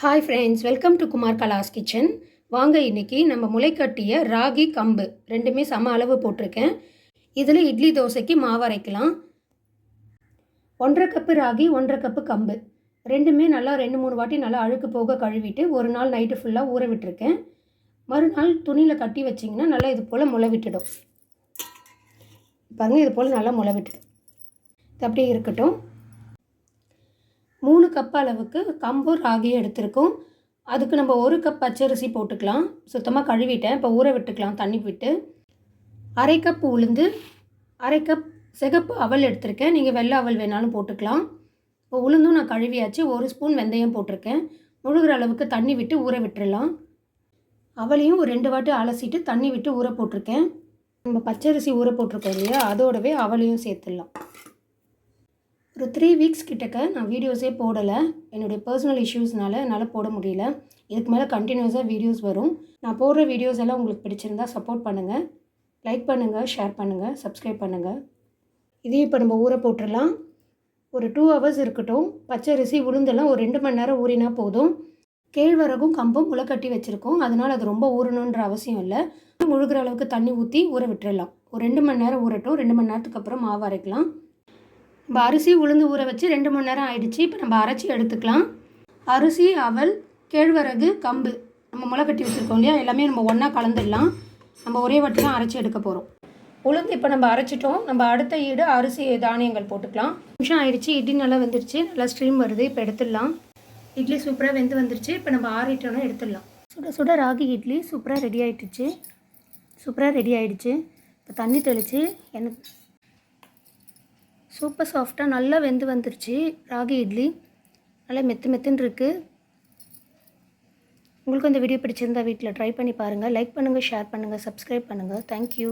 Hi friends welcome to Kumar Kala's kitchen வாங்க இன்னைக்கு நம்ம முளைக்கட்டிய ராகி கம்பு. ரெண்டுமே சம அளவு போட்டிருக்கேன். இதில் இட்லி தோசைக்கு மாவு அரைக்கலாம். ஒன்றரை கப்பு ராகி ஒன்றரை கப்பு கம்பு. ரெண்டுமே நல்லா ரெண்டு மூணு வாட்டி நல்லா அழுக்கு போக கழுவிட்டு ஒரு நாள் நைட்டு ஃபுல்லாக ஊற விட்டுருக்கேன். மறுநாள் துணியில் கட்டி வச்சிங்கன்னா நல்லா இது போல் முளை விட்டுடும். பாருங்கள் இது போல் நல்லா முளை விட்டுடும். இது அப்படியே இருக்கட்டும். மூணு கப் அளவுக்கு கம்பு ராகி எடுத்திருக்கோம். அதுக்கு நம்ம ஒரு கப் பச்சரிசி போட்டுக்கலாம். சுத்தமாக கழுவிட்டேன். இப்போ ஊற விட்டுக்கலாம். தண்ணி விட்டு. அரை கப் உளுந்து அரை கப் சிகப்பு அவல் எடுத்திருக்கேன். நீங்கள் வெள்ளை அவல் வேணாலும் போட்டுக்கலாம். இப்போ உளுந்தும் நான் கழுவியாச்சு. ஒரு ஸ்பூன் வெந்தயம் போட்டிருக்கேன். முழுகிற அளவுக்கு தண்ணி விட்டு ஊற விட்டுடலாம் அவளையும் ஒரு ரெண்டு வாட்டி அலசிட்டு தண்ணி விட்டு ஊற போட்டிருக்கேன். நம்ம பச்சரிசி ஊற போட்டிருக்கோம் இல்லையா? அதோடவே அவளையும் சேர்த்துடலாம். ஒரு த்ரீ வீக்ஸ் கிட்டக்க நான் வீடியோஸே போடலை. என்னுடைய பர்சனல் இஷ்யூஸ்னால என்னால் போட முடியல. இதுக்கு மேலே கண்டினியூஸாக வீடியோஸ் வரும். நான் போடுற வீடியோஸ் எல்லாம் உங்களுக்கு பிடிச்சிருந்தா சப்போர்ட் பண்ணுங்கள் லைக் பண்ணுங்கள் ஷேர் பண்ணுங்கள் சப்ஸ்கிரைப் பண்ணுங்கள் இதையும் இப்போ நம்ம ஊற போட்டுடலாம். ஒரு டூ ஹவர்ஸ் இருக்கட்டும். பச்சரிசி உளுந்தெல்லாம் ஒரு ரெண்டு மணி நேரம் ஊறினா போதும். கேழ்வரகும் கம்பும் முளைக்கட்டி வச்சுருக்கோம். அதனால் அது ரொம்ப ஊறணுன்ற அவசியம் இல்லை. முழுகிற அளவுக்கு தண்ணி ஊற்றி ஊற விட்டுறலாம். ஒரு ரெண்டு மணி நேரம் ஊறட்டும். ரெண்டு மணி நேரத்துக்கு அப்புறம் மாவு அரைக்கலாம். இப்போ அரிசி உளுந்து ஊற வச்சு ரெண்டு மணி நேரம் ஆயிடுச்சு. இப்போ நம்ம அரைச்சி எடுத்துக்கலாம். அரிசி அவல் கேழ்வரகு கம்பு நம்ம முளை கட்டி வச்சுருக்கோம் இல்லையா? எல்லாமே நம்ம ஒன்றா கலந்துடலாம். நம்ம ஒரே வாட்டி தான் அரைச்சி எடுக்க போகிறோம் உளுந்து இப்போ நம்ம அரைச்சிட்டோம். நம்ம அடுத்த ஈடு அரிசி தானியங்கள் போட்டுக்கலாம். நிமிஷம் ஆயிடுச்சு. இட்லி நல்லா வந்துருச்சு. நல்லா ஸ்ட்ரீம் வருது. இப்போ எடுத்துடலாம். இட்லி சூப்பராக வெந்து வந்துருச்சு. இப்போ நம்ம ஆறிட்டோன்னா எடுத்துடலாம். சுட சுட ராகி இட்லி சூப்பராக ரெடி ஆயிடுச்சு. சூப்பராக ரெடி ஆகிடுச்சு இப்போ தண்ணி தெளித்து எனக்கு சூப்பர் சாஃப்டாக நல்லா வெந்து வந்துருச்சு. ராகி இட்லி. நல்லா மெத்து மெத்துன்னு இருக்குது உங்களுக்கு இந்த வீடியோ பிடிச்சிருந்தா வீட்டில் ட்ரை பண்ணி பாருங்கள் லைக் பண்ணுங்கள் ஷேர் பண்ணுங்கள் சப்ஸ்கிரைப் பண்ணுங்கள் தேங்க்யூ